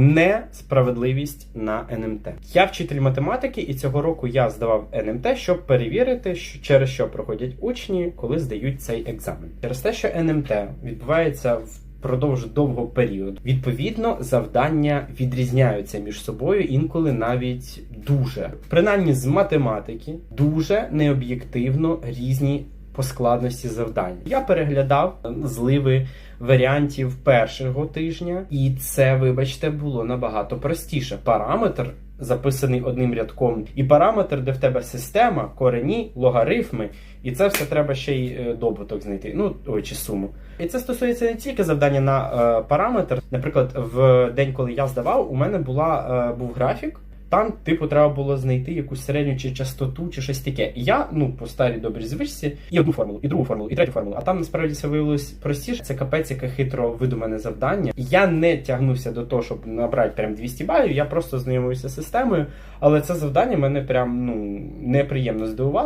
несправедливість на НМТ. Я вчитель математики, і цього року я здавав НМТ, щоб перевірити, що через що проходять учні, коли здають цей екзамен. Через те, що НМТ відбувається в Продовж довгого періоду. Відповідно, завдання відрізняються між собою інколи навіть дуже. Принаймні з математики дуже необ'єктивно різні по складності завдань. Я переглядав зливи варіантів першого тижня, і це, вибачте, було набагато простіше. Параметр записаний одним рядком, і параметр, де в тебе система, корені, логарифми, і це все треба ще й е, добуток знайти. Ну ой, чи суму. І це стосується не тільки завдання на е, параметр. Наприклад, в день, коли я здавав, у мене була е, був графік. Там, типу, треба було знайти якусь середню чи частоту, чи щось таке. Я, ну, по старій добрій звичці, і одну формулу, і другу формулу, і третю формулу. А там насправді це виявилось простіше. Це капець, яке хитро видумане завдання. Я не тягнувся до того, щоб набрати прям 200 балів. Я просто знайомився з системою, але це завдання мене прям ну неприємно здивувало.